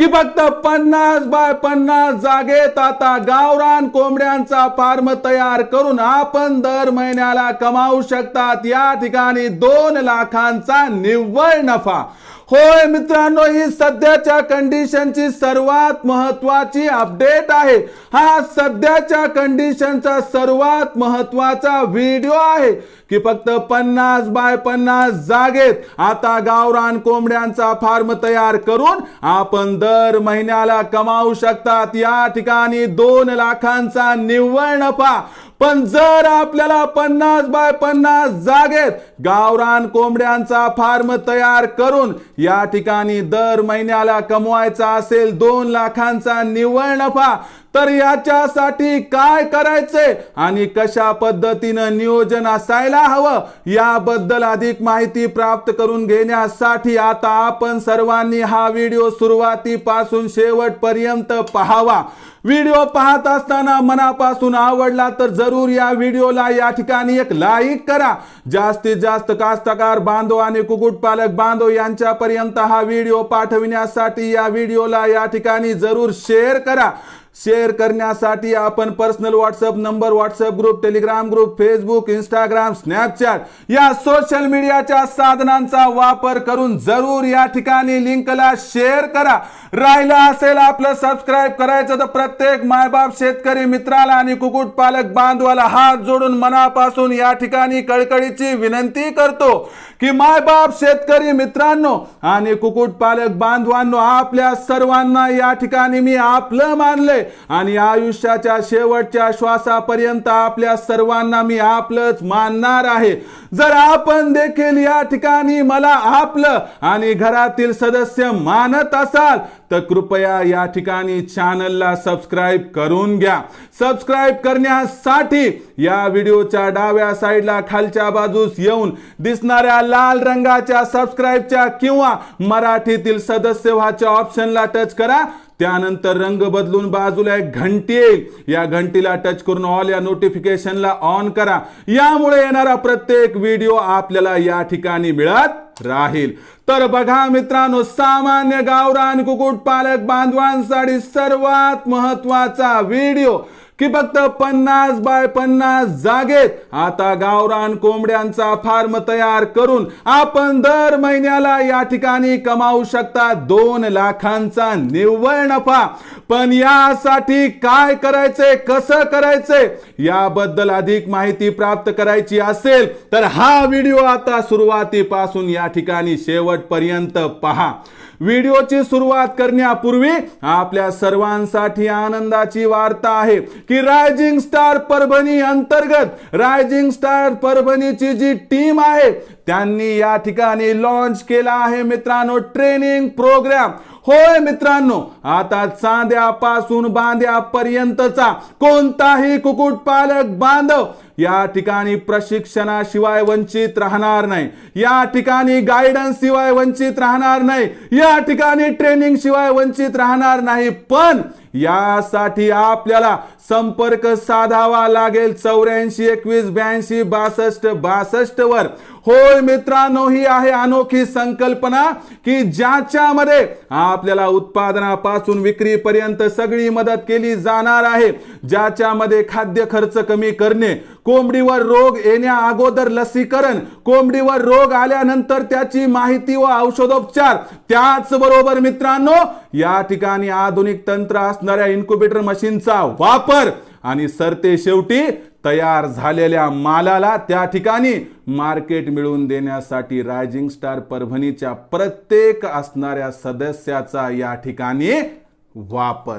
की फक्त पन्नास बाय पन्नास जागेत आता गावरान कोंबड्यांचा फार्म तयार करून आपण दर महिन्याला कमावू शकतात. या ठिकाणी दोन लाखांचा निव्वळ नफा. होय मित्रांनो ही सध्याच्या कंडिशनची सर्वात महत्वाची अपडेट आहे. हा सध्याच्या कंडिशनचा सर्वात महत्त्वाचा व्हिडिओ आहे की फक्त पन्नास बाय पन्नास जागेत आता गावरान कोंबड्यांचा फार्म तयार करून आपण दर महिन्याला कमावू शकतात. या ठिकाणी दोन लाखांचा निव्वळ नफा पण जर आपल्याला पन्नास बाय पन्नास जागेत गावरान कोंबड्यांचा फार्म तयार करून या ठिकाणी दर महिन्याला कमवायचा असेल दोन लाखांचा निव्वळ नफा तर याच्यासाठी काय करायचे आणि कशा पद्धतीनं नियोजन असायला हवं याबद्दल अधिक माहिती प्राप्त करून घेण्यासाठी आता आपण सर्वांनी हा व्हिडिओ सुरुवातीपासून शेवटपर्यंत पाहावा. व्हिडिओ पाहत असताना मनापासून आवडला तर जरूर या व्हिडिओला या ठिकाणी एक लाईक करा. जास्तीत जास्त कास्तकार बांधव आणि कुक्कुटपालक बांधव यांच्यापर्यंत हा व्हिडिओ पाठविण्यासाठी या व्हिडिओला या ठिकाणी जरूर शेअर करा. शेअर करण्यासाठी आपण personal WhatsApp number WhatsApp group Telegram group Facebook Instagram Snapchat या सोशल मीडियाच्या साधनांचा वापर करून जरूर या ठिकाणी लिंकला शेअर करा. राहिलं असेल आपलं सबस्क्राईब करायचं तर प्रत्येक मायबाप शेतकरी मित्राला आणि कुक्कुटपालक बांधवाला हात जोडून मनापासून या ठिकाणी कळकळीची विनंती करतो की मायबाप शेतकरी मित्रांनो आणि कुक्कुटपालक बांधवांनो आपल्या सर्वांना या ठिकाणी मी आपलं मानलंय आणि आयुष्याच्या शेवटच्या श्वासापर्यंत आपल्या सर्वांना मी आपलंच मानणार आहे. जर आपण देखील या ठिकाणी मला आपलं आणि घरातील सदस्य मानत असाल तर कृपया या ठिकाणी चॅनलला सबस्क्राईब करून घ्या. सबस्क्राईब करण्यासाठी या व्हिडिओच्या डाव्या साईडला खालच्या बाजूस येऊन दिसणाऱ्या लाल रंगाच्या सबस्क्राईबच्या किंवा मराठीतील सदस्य व्हाच्या ऑप्शनला टच करा. त्यानंतर रंग बदलून बाजूला एक घंटी येईल. या घंटीला टच करून ऑल या नोटिफिकेशनला ऑन करा. यामुळे येणारा प्रत्येक व्हिडिओ आपल्याला या ठिकाणी मिळत राहील. तर बघा मित्रांनो सामान्य गावरान कुकुट पालक बांधवांसाठी सर्वात महत्त्वाचा व्हिडिओ की फक्त पन्नास बाय पन्नास जागेत आता गावरान कोंबड्यांचा फार्म तयार करून आपण दर महिन्याला या ठिकाणी कमावू शकता दोन लाखांचा निव्वळ नफा. पण यासाठी काय करायचंय कसं करायचंय याबद्दल अधिक माहिती प्राप्त करायची असेल तर हा व्हिडिओ आता सुरुवातीपासून या ठिकाणी शेवटपर्यंत पहा. व्हिडिओची सुरुवात करण्यापूर्वी आपल्या सर्वांसाठी आनंदाची वार्ता आहे की रायझिंग स्टार परभणी अंतर्गत रायझिंग स्टार परभणीची जी टीम आहे त्यांनी या ठिकाणी लॉन्च केला आहे मित्रांनो ट्रेनिंग प्रोग्राम होय मित्रांनो आता चांद्यापासून बांध्यापर्यंतचा कोणताही कुक्कुटपालक बांधव या ठिकाणी प्रशिक्षणाशिवाय वंचित राहणार नाही. या ठिकाणी गायडन्स शिवाय वंचित राहणार नाही. या ठिकाणी ट्रेनिंग शिवाय वंचित राहणार नाही. पण यासाठी आपल्याला संपर्क साधावा लागेल चौऱ्याऐंशी एकवीस ब्याऐंशी बासष्ट बासष्ट वर. होय मित्रांनो ही आहे अनोखी संकल्पना की ज्याच्यामध्ये आपल्याला उत्पादनापासून विक्रीपर्यंत सगळी मदत केली जाणार आहे. ज्याच्यामध्ये खाद्य खर्च कमी करणे कोंबडीवर रोग येण्या अगोदर लसीकरण कोंबडीवर रोग आल्यानंतर त्याची माहिती व औषधोपचार. त्याचबरोबर मित्रांनो या ठिकाणी आधुनिक तंत्र असणाऱ्या इन्क्युबेटर मशीनचा वापर आणि सरते शेवटी तयार झालेल्या मालाला त्या ठिकाणी मार्केट मिळवून देण्यासाठी रायझिंग स्टार परभणीच्या प्रत्येक असणाऱ्या सदस्याचा या ठिकाणी वापर.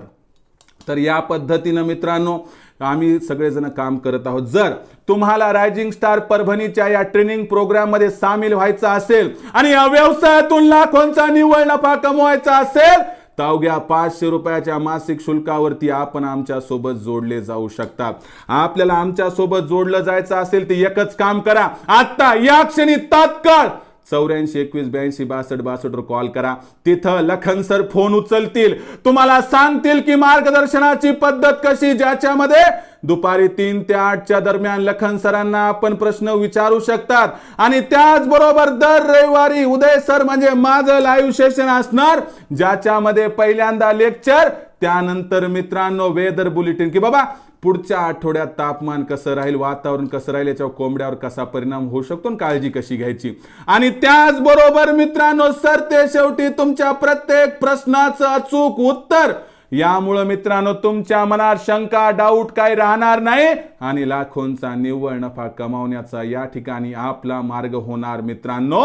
तर या पद्धतीनं मित्रांनो आम्ही सगळेजण काम करत आहोत. जर तुम्हाला रायझिंग स्टार परभणीच्या या ट्रेनिंग प्रोग्राममध्ये सामील व्हायचं असेल आणि या व्यवसायातून लाखोंचा निव्वळ नफा कमवायचा असेल अवघ्या पाचशे रुपयाच्या मासिक शुल्कावरती आपण आमच्यासोबत जोडले जाऊ शकता. आपल्याला आमच्यासोबत जोडलं जायचं असेल ते एकच काम करा. आत्ता या क्षणी तात्काळ चौऱ्याऐंशी एकवीस ब्याऐंशी बासष्ट बासष्टवर कॉल करा. तिथं लखन सर फोन उचलतील. तुम्हाला सांगतील की मार्गदर्शनाची पद्धत कशी ज्याच्यामध्ये दुपारी तीन ते आठच्या दरम्यान लखन सरांना आपण प्रश्न विचारू शकतात. आणि त्याचबरोबर दर रविवारी उदय सर म्हणजे माझं लाईव्ह सेशन असणार ज्याच्यामध्ये पहिल्यांदा लेक्चर त्यानंतर मित्रांनो वेदर बुलेटिन की बाबा पुढच्या आठवड्यात तापमान कसं राहील वातावरण कसं राहील याच्यावर कोंबड्यावर कसा परिणाम होऊ शकतो आणि काळजी कशी घ्यायची? आणि त्याचबरोबर मित्रांनो सर ते शेवटी तुमच्या प्रत्येक प्रश्नाचं अचूक उत्तर. यामुळं मित्रांनो तुमच्या मनात शंका डाऊट काय राहणार नाही आणि लाखोंचा निव्वळ नफा कमावण्याचा या ठिकाणी आपला मार्ग होणार मित्रांनो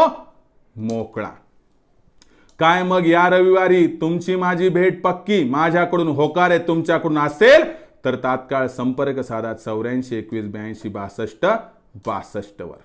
मोकळा. काय मग या रविवारी तुमची माझी भेट पक्की? माझ्याकडून होकार आहे तुमच्याकडून असेल? तर तात्काळ संपर्क साधा चौऱ्याऐंशी एकवीस ब्याऐंशी बासष्ट बासष्ट वर.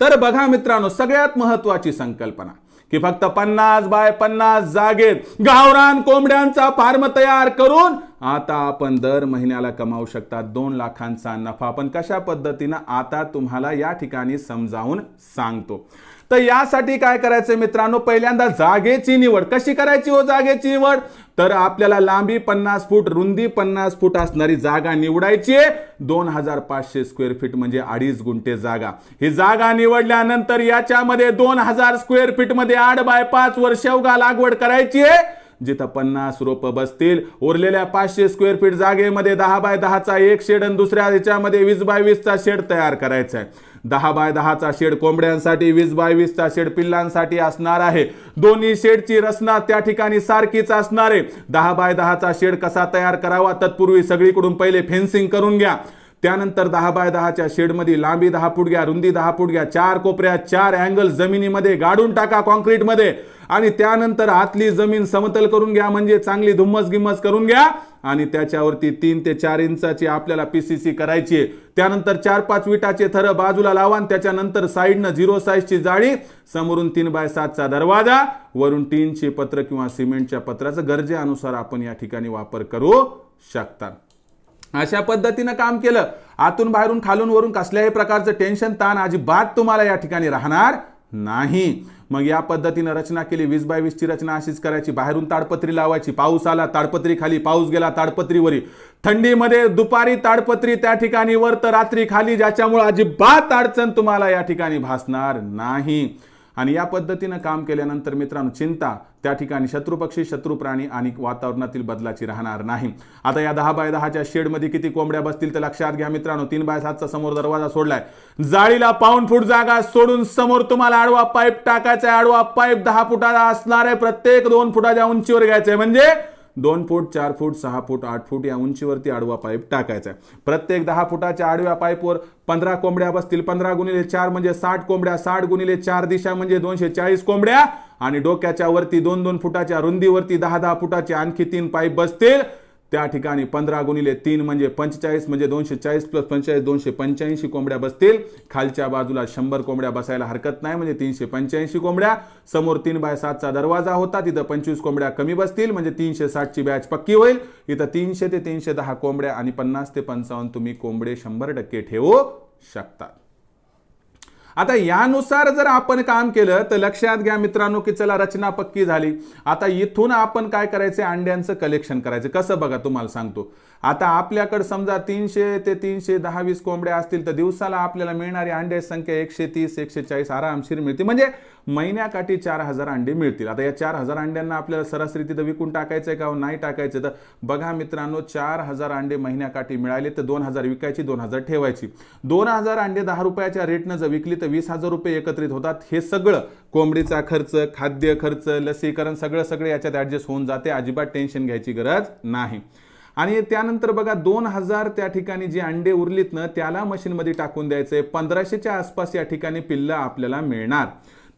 तर बघा मित्रांनो सगळ्यात महत्वाची संकल्पना की फक्त पन्नास बाय पन्नास जागेत गावरान कोंबड्यांचा फार्म तयार करून आता आपण दर महिन्याला कमावू शकता दोन लाखांचा नफा. पण कशा पद्धतीनं आता तुम्हाला या ठिकाणी समजावून सांगतो? तर यासाठी काय करायचं मित्रांनो? पहिल्यांदा जागेची निवड. कशी करायची हो जागेची निवड? तर आपल्याला लांबी पन्नास फूट रुंदी पन्नास फूट असणारी जागा निवडायची आहे. दोन हजार पाचशे स्क्वेअर फीट म्हणजे अडीच गुंठे जागा. ही जागा निवडल्यानंतर याच्यामध्ये दोन हजार स्क्वेअर फीटमध्ये आठ बाय पाच वर शेवगा लागवड करायची आहे. जिथं पन्नास रोप बसतील. उरलेल्या पाचशे स्क्वेअर फीट जागेमध्ये दहा बाय दहाचा एक शेड आणि दुसऱ्या ह्याच्यामध्ये वीस बाय वीसचा शेड तयार करायचा आहे दहा बाय दहाचा शेड कोंबड्यांसाठी वीस बाय वीसचा शेड पिल्लांसाठी असणार आहे. दोन्ही शेडची रचना त्या ठिकाणी सारखीच असणार आहे. दहा बाय दहाचा शेड कसा तयार करावा तत्पूर्वी सगळीकडून पहिले फेन्सिंग करून घ्या. त्यानंतर दहा बाय दहाच्या शेडमध्ये लांबी दहा फूट घ्या रुंदी दहा फूट घ्या चार कोपऱ्या चार अँगल जमिनीमध्ये गाडून टाका कॉन्क्रीटमध्ये आणि त्यानंतर आतली जमीन समतल करून घ्या म्हणजे चांगली धुम्मस गिम्मस करून घ्या. आणि त्याच्यावरती तीन ते चार इंचाची आपल्याला पीसीसी करायची त्यानंतर चार पाच विटाचे थर बाजूला लावा आणि त्याच्यानंतर साईडनं झिरो साईजची जाळी समोरून तीन बाय सातचा दरवाजा वरून टीनचे पत्र किंवा सिमेंटच्या पत्राचं गरजेनुसार आपण या ठिकाणी वापर करू शकता. अशा पद्धतीनं काम केलं. आतून बाहेरून खालून वरून कसल्याही प्रकारचं टेन्शन ताण अजिबात तुम्हाला या ठिकाणी राहणार नाही. मग या पद्धतीनं रचना केली वीस बाय वीसची रचना अशीच करायची. बाहेरून ताडपत्री लावायची पाऊस आला ताडपत्री खाली पाऊस गेला ताडपत्रीवरी. थंडीमध्ये दुपारी ताडपत्री त्या ठिकाणी वर तर रात्री खाली ज्याच्यामुळे अजिबात अडचण तुम्हाला या ठिकाणी भासणार नाही. आणि या पद्धतीनं काम केल्यानंतर मित्रांनो चिंता. त्या ठिकाणी शत्रुपक्षी शत्रू प्राणी आणि वातावरणातील बदलाची राहणार नाही. आता या दहा बाय दहाच्या शेडमध्ये किती कोंबड्या बसतील तर लक्षात घ्या मित्रांनो. तीन बाय सातचा समोर दरवाजा सोडलाय. जाळीला पाऊन फूट जागा सोडून समोर तुम्हाला आडवा पाईप टाकायचा आडवा पाईप दहा फुटाचा असणार आहे. प्रत्येक दोन फुटाच्या उंचीवर घ्यायचं आहे म्हणजे दोन फूट चार फूट सहा फूट आठ फूट या उंचीवरती आडवा पाईप टाकायचा आहे. प्रत्येक दहा फुटाच्या आडव्या पाईपवर पंधरा कोंबड्या बसतील. पंधरा गुणिले चार म्हणजे साठ कोंबड्या साठ गुणिले चार दिशा म्हणजे दोनशे चाळीस कोंबड्या. आणि डोक्याच्या वरती दोन दोन फुटाच्या रुंदीवरती दहा दहा फुटाचे आणखी तीन पाईप बसतील. त्या ठिकाणी पंधरा गुणिले तीन म्हणजे पंचेचाळीस म्हणजे दोनशे चाळीस प्लस पंचेचाळीस दोनशे पंच्याऐंशी कोंबड्या बसतील. खालच्या बाजूला शंभर कोंबड्या बसायला हरकत नाही म्हणजे तीनशे पंच्याऐंशी कोंबड्या. समोर तीन बाय सातचा दरवाजा होता तिथं पंचवीस कोंबड्या कमी बसतील म्हणजे तीनशे साठची बॅच पक्की होईल. इथं तीनशे ते तीनशे दहा कोंबड्या आणि पन्नास ते पंचावन्न तुम्ही कोंबडे शंभर टक्के ठेवू शकता. आता यानुसार जर आपण काम केलं तर लक्षात घ्या मित्रांनो की चला रचना पक्की झाली. आता इथून आपण काय करायचं? अंड्यांचं कलेक्शन करायचं. कसं बघा तुम्हाला सांगतो. आता आपल्याकडे समजा तीनशे ते तीनशे दहा वीस कोंबड्या असतील तर दिवसाला आपल्याला मिळणारी अंड्याची संख्या एकशे तीस एकशे चाळीस आरामशीर मिळते. म्हणजे महिन्याकाठी चार हजार अंडे मिळतील. आता या चार हजार अंड्यांना आपल्याला सरासरी तिथं विकून टाकायचं आहे का नाही टाकायचं तर बघा मित्रांनो चार हजार अंडे महिन्याकाठी मिळाले तर दोन हजार विकायची दोन हजार ठेवायची. दोन हजार अंडे दहा रुपयाच्या रेटनं जर विकली तर वीस हजार रुपये एकत्रित होतात. हे सगळं कोंबडीचा खर्च खाद्य खर्च लसीकरण सगळं सगळं याच्यात ॲडजस्ट होऊन जाते. अजिबात टेन्शन घ्यायची गरज नाही. आणि त्यानंतर बघा दोन हजार त्या ठिकाणी जे अंडे उरलीत ना त्याला मशीनमध्ये टाकून द्यायचे पंधराशेच्या आसपास या ठिकाणी पिल्लं आपल्याला मिळणार.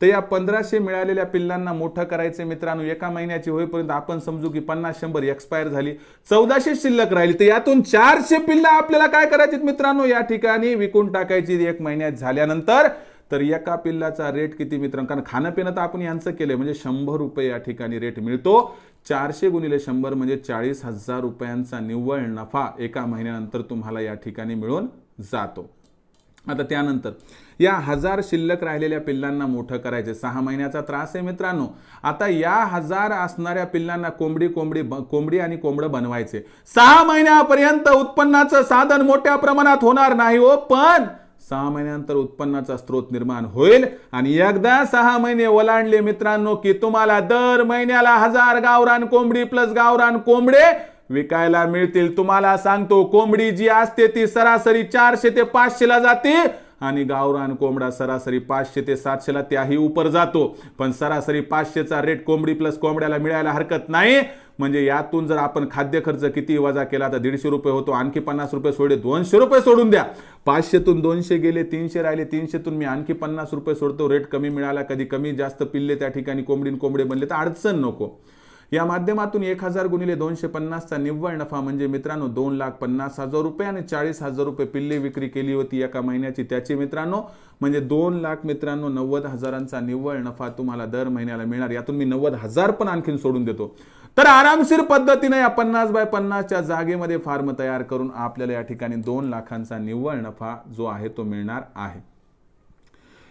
तर या पंधराशे मिळालेल्या पिल्लांना मोठं करायचं मित्रांनो. एका महिन्याची होईपर्यंत आपण समजू की पन्नास शंभर एक्सपायर झाली. चौदाशे शिल्लक राहिली. तर यातून चारशे पिल्लं आपल्याला काय करायची मित्रांनो? या ठिकाणी विकून टाकायची एक महिन्यात झाल्यानंतर तर एका पिल्लाचा रेट किती मित्रांनो? कारण खाणंपिणं तर आपण यांचं केलंय. म्हणजे शंभर रुपये या ठिकाणी रेट मिळतो. चारशे गुणिले शंभर म्हणजे चाळीस हजार रुपयांचा निव्वळ नफा एका महिन्यानंतर तुम्हाला या ठिकाणी मिळून जातो. आता त्यानंतर या हजार शिल्लक राहिलेल्या पिल्लांना मोठं करायचे सहा महिन्याचा त्रास आहे मित्रांनो. आता या हजार असणाऱ्या पिल्लांना कोंबडी कोंबडी कोंबडी आणि कोंबडं बनवायचे सहा महिन्यापर्यंत उत्पन्नाचं साधन मोठ्या प्रमाणात होणार नाही हो पण सहा महिन्यानंतर उत्पन्नाचा स्रोत निर्माण होईल. आणि एकदा सहा महिने ओलांडले मित्रांनो की तुम्हाला दर महिन्याला हजार गावरान कोंबडी प्लस गावरान कोंबडे विकायला मिळतील. तुम्हाला सांगतो कोंबडी जी असते ती सरासरी चारशे ते पाचशेला जाते. आणि गावरान कोंबडा सरासरी पाचशे ते सातशेला त्याही उपर जातो. पण सरासरी पाचशेचा रेट कोंबडी प्लस कोंबड्याला मिळायला हरकत नाही. म्हणजे यातून जर आपण खाद्य खर्च किती वजा केला तर दीडशे रुपये होतो. आणखी पन्नास रुपये सोडे दोनशे रुपये सोडून द्या. पाचशेतून दोनशे गेले तीनशे राहिले तीनशेतून मी आणखी पन्नास रुपये सोडतो. रेट कमी मिळाला कधी कमी जास्त पिल्ले त्या ठिकाणी कोंबडीन कोंबडे बनले तर अडचण नको. या माध्यमातून एक हजार गुणिले दोनशे पन्नासचा निव्वळ नफा म्हणजे मित्रांनो दोन लाख पन्नास हजार रुपये आणि चाळीस हजार रुपये पिल्ले विक्री केली होती एका महिन्याची. त्याची मित्रांनो म्हणजे दोन लाख मित्रांनो नव्वद हजारांचा निव्वळ नफा तुम्हाला दर महिन्याला मिळणार. यातून मी नव्वद हजार पण आणखीन सोडून देतो. तर आरामशीर पद्धतीने या पन्नास बाय पन्नासच्या जागेमध्ये फार्म तयार करून आपल्याला या ठिकाणी दोन लाखांचा निव्वळ नफा जो आहे तो मिळणार आहे.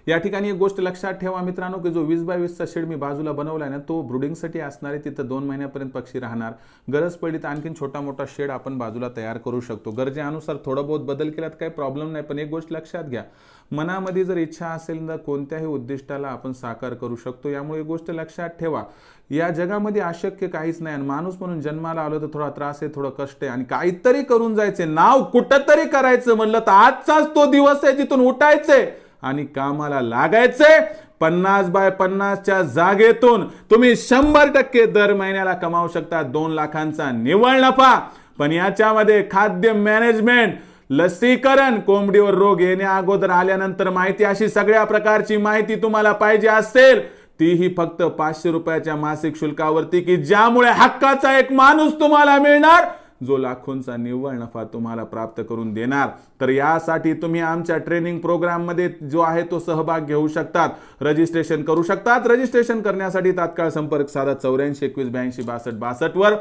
या ठिकाणी एक गोष्ट लक्षात ठेवा मित्रांनो की जो वीस बाय वीसचा शेड मी बाजूला बनवला आहे ना तो ब्रुडिंगसाठी असणार आहे तिथं दोन महिन्यापर्यंत पक्षी राहणार. गरज पडली तर आणखीन छोटा मोठा शेड आपण बाजूला तयार करू शकतो. गरजेनुसार थोडं बहुत बदल केला तर काही प्रॉब्लेम नाही पण एक गोष्ट लक्षात घ्या. मनामध्ये जर इच्छा असेल तर कोणत्याही उद्दिष्टाला आपण साकार करू शकतो. यामुळे एक गोष्ट लक्षात ठेवा. या जगामध्ये अशक्य काहीच नाही आणि माणूस म्हणून जन्माला आलो तर थोडा त्रास आहे थोडं कष्ट आहे आणि काहीतरी करून जायचे नाव कुठंतरी करायचं म्हणलं तर आजचाच तो दिवस आहे जिथून उठायचंय. आणि कामाला लागायचंय. पन्नास बाय पन्नासच्या जागेतून तुम्ही शंभर टक्के दर महिन्याला कमावू शकता. दोन लाखांचा निव्वळ नफा. पण याच्यामध्ये खाद्य मॅनेजमेंट लसीकरण कोंबडीवर रोग येण्या अगोदर आल्यानंतर माहिती अशी सगळ्या प्रकारची माहिती तुम्हाला पाहिजे असेल तीही फक्त पाचशे रुपयाच्या मासिक शुल्कावरती की ज्यामुळे हक्काचा एक माणूस तुम्हाला मिळणार? जो लाखोंचा निव्वळ नफा तुम्हाला प्राप्त करून देणार तर यासाठी तुम्ही आमच्या ट्रेनिंग प्रोग्राममध्ये जो आहे तो सहभाग घेऊ शकतात. रजिस्ट्रेशन करू शकतात. रजिस्ट्रेशन करण्यासाठी तात्काळ संपर्क साधा चौऱ्याऐंशी एकवीस ब्याऐंशी बासष्ट बासष्ट वर.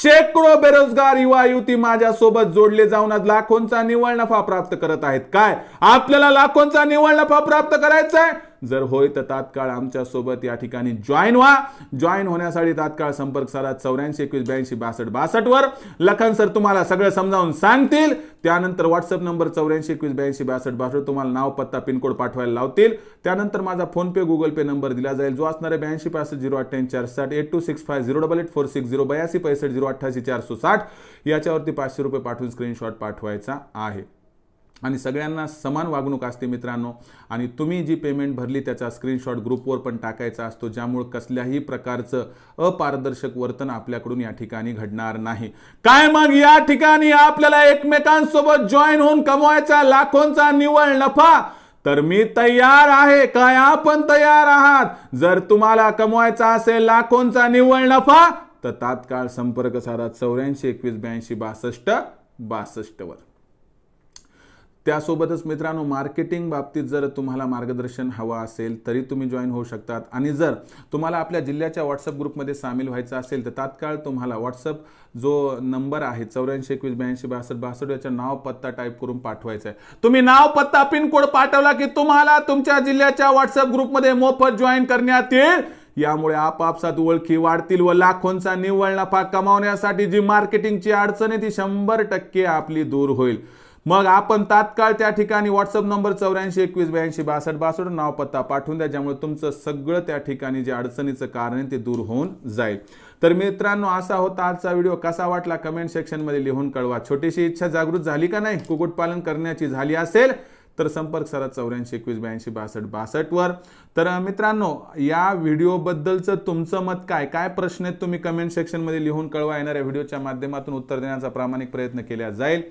शेकडो बेरोजगार युवा युवती माझ्यासोबत जोडले जाऊन आज लाखोंचा निव्वळ नफा प्राप्त करत आहेत. काय? आपल्याला लाखोंचा निव्वळ नफा प्राप्त करायचा आहे जर होय तर तात्काळ आमच्यासोबत या ठिकाणी जॉईन व्हा. जॉईन होण्यासाठी तात्काळ संपर्क साधा चौऱ्याऐंशी एकवीस ब्याऐंशी बासष्ट बासष्टवर लखन सर तुम्हाला सगळं समजावून सांगतील. त्यानंतर व्हॉट्सअप नंबर चौऱ्याऐंशी एकवीस ब्याऐंशी बासष्ट बासष्ट तुम्हाला नाव पत्ता पिनकोड पाठवायला लावतील. त्यानंतर माझा फोनपे गुगल पे नंबर दिला जाईल. जो असणार आहे ब्याऐंशी पासष्ट झिरो अठ्ठ्याऐंशी चार साठ eight two six five zero double eight four six zero बयाऐंशी पैसष्ट झिरो अठ्ठ्याऐंशी चारशे साठ. याच्यावरती पाचशे रुपये पाठवून स्क्रीनशॉट पाठवायचा आहे. आणि सगळ्यांना समान वागणूक असते मित्रांनो. आणि तुम्ही जी पेमेंट भरली त्याचा स्क्रीनशॉट ग्रुपवर पण टाकायचा असतो ज्यामुळे कसल्याही प्रकारचं अपारदर्शक वर्तन आपल्याकडून या ठिकाणी घडणार नाही. काय मग या ठिकाणी आपल्याला एकमेकांसोबत जॉईन होऊन कमवायचा लाखोंचा निवळ नफा? तर मी तयार आहे काय आपण तयार आहात? जर तुम्हाला कमवायचा असेल लाखोंचा निव्वळ नफा तर तात्काळ संपर्क साधा चौऱ्याऐंशी एकवीस ब्याऐंशी बासष्ट बासष्टवर. त्यासोबतच मित्रांनो मार्केटिंग बाबतीत जर तुम्हाला मार्गदर्शन हवं असेल तरी तुम्ही जॉईन होऊ शकतात. आणि जर तुम्हाला आपल्या जिल्ह्याच्या व्हॉट्सअप ग्रुपमध्ये सामील व्हायचं असेल तर तात्काळ तुम्हाला व्हॉट्सअप जो नंबर आहे चौऱ्याऐंशी एकवीस ब्याऐंशी बासष्ट बासष्ट याचं नाव पत्ता टाईप करून पाठवायचा आहे. तुम्ही नाव पत्ता पिनकोड पाठवला की तुम्हाला तुमच्या जिल्ह्याच्या व्हॉट्सअप ग्रुपमध्ये मोफत जॉईन करण्यात येईल. यामुळे आपापसात ओळखी वाढतील व लाखोंचा निव्वळ नफा कमावण्यासाठी जी मार्केटिंगची अडचण आहे ती शंभर टक्के आपली दूर होईल. मग आपण तात्काळ त्या ठिकाणी व्हॉट्सअप नंबर चौऱ्याऐंशी एकवीस ब्याऐंशी बासष्ट बासष्ट नाव पत्ता पाठवून द्या ज्यामुळे तुमचं सगळं त्या ठिकाणी जे अडचणीचं कारण आहे ते दूर होऊन जाईल. तर मित्रांनो असा होता आजचा व्हिडिओ. कसा वाटला कमेंट सेक्शनमध्ये लिहून कळवा. छोटीशी इच्छा जागृत झाली का नाही? कुक्कुटपालन करण्याची झाली असेल तर संपर्क सरा चौऱ्याऐंशी एकवीस ब्याऐंशी बासष्ट बासष्टवर तर मित्रांनो या व्हिडिओबद्दलचं तुमचं मत काय? काय प्रश्न आहेत तुम्ही कमेंट सेक्शनमध्ये लिहून कळवा. येणाऱ्या व्हिडिओच्या माध्यमातून उत्तर देण्याचा प्रामाणिक प्रयत्न केला जाईल.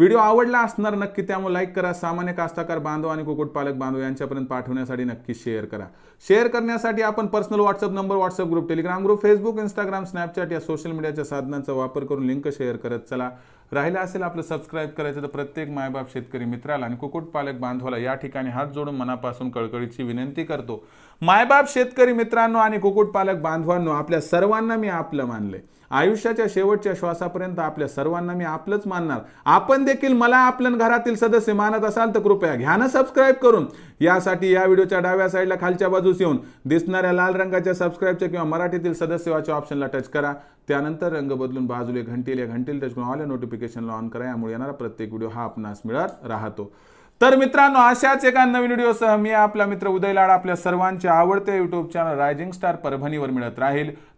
व्हिडिओ आवडला असणार नक्की त्यामुळे लाईक करा. सामान्य कास्ताकार बांधव आणि कुक्कुटपालक बांधव यांच्यापर्यंत पाठवण्यासाठी नक्की शेअर करा. शेअर करण्यासाठी आपण personal WhatsApp number WhatsApp group Telegram group Facebook Instagram Snapchat या सोशल मीडियाच्या साधनांचा वापर करून लिंक शेअर करत चला. राहिलं असेल आपलं सबस्क्राईब करायचं तर प्रत्येक मायबाप शेतकरी मित्राला आणि कुक्कुटपालक बांधवाला या ठिकाणी हात जोडून मनापासून कळकळीची विनंती करतो. मायबाप शेतकरी मित्रांनो आणि कुक्कुटपालक बांधवांनो आपल्या सर्वांना मी आपलं मानले आयुष्याच्या शेवटच्या श्वासापर्यंत आपल्या सर्वांना मी आपलंच मानणार. आपण देखील मला आपल्या घरातील सदस्य मानत असाल तर कृपया घ्या ना सबस्क्राईब करून. यासाठी या व्हिडिओच्या डाव्या साईडला खालच्या बाजूस येऊन दिसणाऱ्या लाल रंगाच्या सबस्क्राईबच्या किंवा मराठीतील सदस्यवाच्या ऑप्शनला टच करा. त्यानंतर रंग बदलून बाजूला घंटेल या घंटील टच करून ऑल नोटिफिकेशनला ऑन करा. यामुळे येणारा प्रत्येक व्हिडिओ हा आपणास मिळत राहतो. तर मित्रांनो अशाच एका नवीन व्हिडिओसह मी आपला मित्र उदय लाड आपल्या सर्वांचे आवडते युट्यूब चॅनल रायझिंग स्टार परभणीवर मिळत राहील.